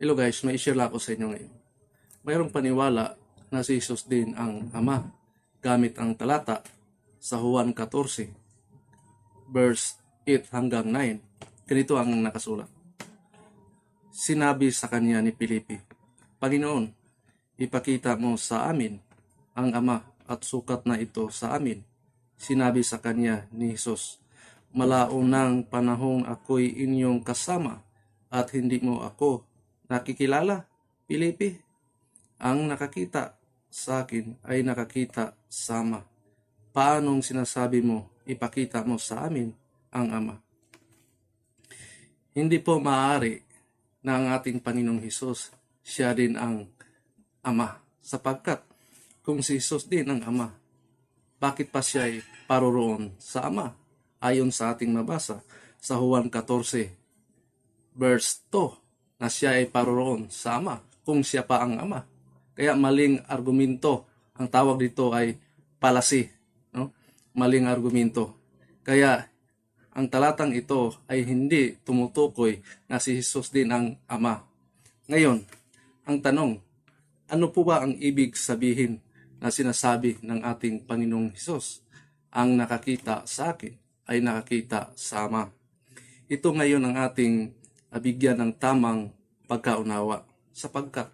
Hello guys, may share lang ako sa inyo ngayon. Mayroong paniwala na si Jesus din ang Ama gamit ang talata sa Juan 14 verse 8 hanggang 9. Ganito ang nakasulat. Sinabi sa kanya ni Pilipi, Panginoon, ipakita mo sa amin ang Ama at sukat na ito sa amin. Sinabi sa kanya ni Jesus, Malaunang panahong ako'y inyong kasama at hindi mo ako nakikilala, Pilipi. Ang nakakita sa akin ay nakakita sama. Paanong sinasabi mo, ipakita mo sa amin ang Ama? Hindi po maaari na ang ating Panginoong Hesus, siya din ang Ama. Sapagkat kung si Jesus din ang Ama, bakit pa siya ay paroroon sa Ama? Ayon sa ating mabasa sa Juan 14 verse 2 na siya ay paroroon sa Ama kung siya pa ang Ama. Kaya maling argumento. Ang tawag dito ay palasi. No? Maling argumento. Kaya ang talatang ito ay hindi tumutukoy na si Jesus din ang Ama. Ngayon, ang tanong, ano po ba ang ibig sabihin na sinasabi ng ating Panginoong Hesus? Ang nakakita sa akin ay nakakita sa Ama. Ito ngayon ang ating abigyan ng tamang pagkaunawa sapagkat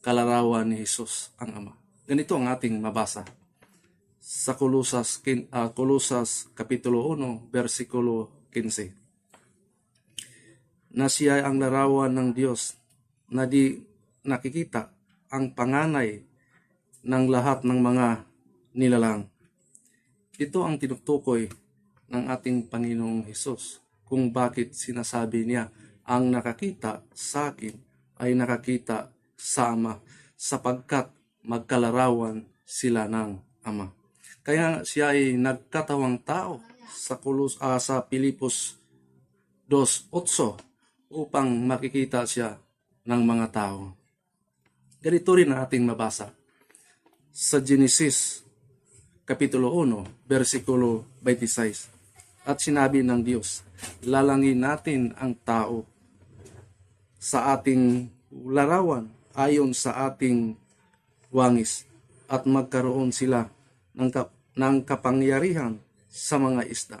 kalarawan ni Jesus ang Ama. Ganito ang ating mabasa sa Kolosas, kin- ah, Kolosas Kapitulo 1, versikulo 15. Na siya ang larawan ng Diyos na di nakikita ang panganay ng lahat ng mga nilalang. Ito ang tinutukoy ng ating Panginoong Hesus kung bakit sinasabi niya ang nakakita sa akin ay nakakita sa Ama sapagkat magkalarawan sila ng Ama. Kaya siya ay nagkatawang tao sa Kulos ah, sa Pilipos 2:8 upang makikita siya ng mga tao. Ganito rin ang ating mabasa sa Genesis Kapitulo 1, versikulo 26. At sinabi ng Diyos, lalangin natin ang tao sa ating larawan ayon sa ating wangis at magkaroon sila ng, kap- ng kapangyarihan sa mga isda.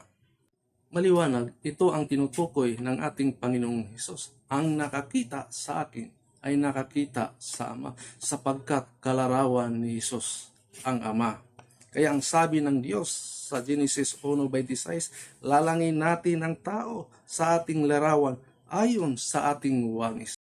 Maliwanag, ito ang tinutukoy ng ating Panginoong Hesus. Ang nakakita sa akin ay nakakita sa Ama sapagkat kalarawan ni Hesus ang Ama. Kaya ang sabi ng Diyos sa Genesis 1.26, lalangin natin ang tao sa ating larawan ayon sa ating wangis.